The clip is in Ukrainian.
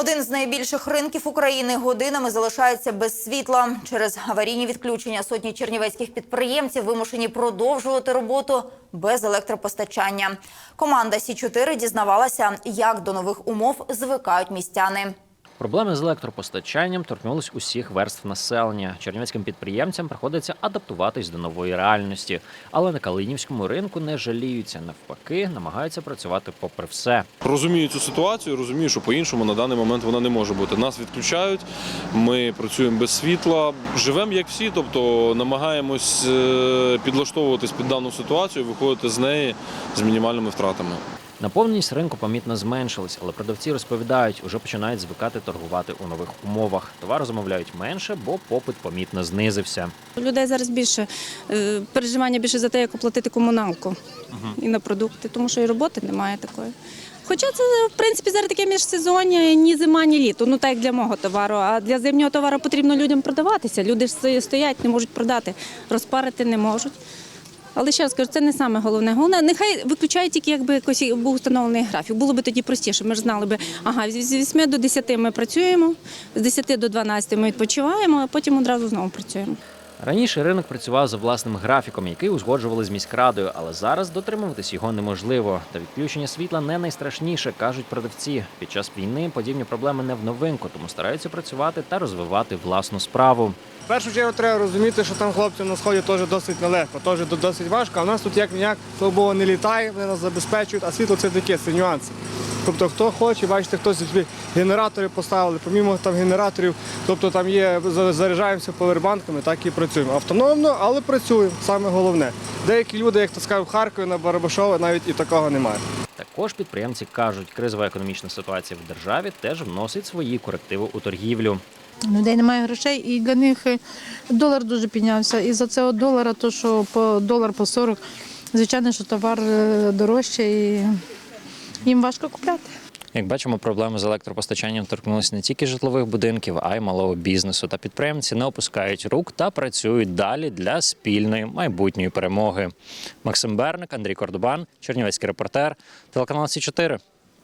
Один з найбільших ринків України годинами залишається без світла. Через аварійні відключення сотні чернівецьких підприємців вимушені продовжувати роботу без електропостачання. Команда Сі 4 дізнавалася, як до нових умов звикають містяни. Проблеми з електропостачанням торкнулись усіх верств населення. Чернівецьким підприємцям приходиться адаптуватись до нової реальності. Але на Калинівському ринку не жаліються. Навпаки, намагаються працювати попри все. Розумію цю ситуацію, розумію, що по-іншому на даний момент вона не може бути. Нас відключають, ми працюємо без світла, живемо як всі, тобто намагаємось е, підлаштовуватись під дану ситуацію, виходити з неї з мінімальними втратами. Наповненість ринку помітно зменшилась, але продавці розповідають, уже починають звикати торгувати у нових умовах. Товару замовляють менше, бо попит помітно знизився. У людей зараз більше е, переживання більше за те, як оплатити комуналку і на продукти, тому що і роботи немає такої. Хоча це, в принципі, зараз таке міжсезоння, ні зима, ні літо. Ну так як для мого товару. А для зимнього товару потрібно людям продаватися. Люди ж стоять, не можуть продати, розпарити не можуть. Але ще раз кажу, це не саме головне. Головне, нехай виключають тільки якби якось був встановлений графік. Було б тоді простіше. Ми ж знали би, ага, з 8 до 10 ми працюємо, з 10 до 12 ми відпочиваємо, а потім одразу знову працюємо. Раніше ринок працював за власним графіком, який узгоджували з міськрадою, але зараз дотримуватись його неможливо. Та відключення світла не найстрашніше, кажуть продавці. Під час війни подібні проблеми не в новинку, тому стараються працювати та розвивати власну справу. В першу чергу треба розуміти, що там хлопцям на сході теж досить нелегко, теж до- досить важко. А в нас тут як ніяк слава не літає, вони нас забезпечують, а світло це таке, це нюанси. Тобто, хто хоче, бачите, хтось собі генератори поставили, помімо там генераторів, тобто там є, за- заряджаємося повербанками, так і працюємо. Автономно, але працюємо, саме головне. Деякі люди, як то скажу, в Харкові на Барабашове навіть і такого немає. Також підприємці кажуть, кризова економічна ситуація в державі теж вносить свої корективи у торгівлю. Людей немає грошей, і для них е, долар дуже піднявся. І за цього долара, то що по долар по 40, звичайно, що товар е, дорожче і їм важко купляти. Як бачимо, проблеми з електропостачанням торкнулися не тільки житлових будинків, а й малого бізнесу. Та підприємці не опускають рук та працюють далі для спільної майбутньої перемоги. Максим Берник, Андрій Кордобан, Чернівецький репортер, телеканал Сі 4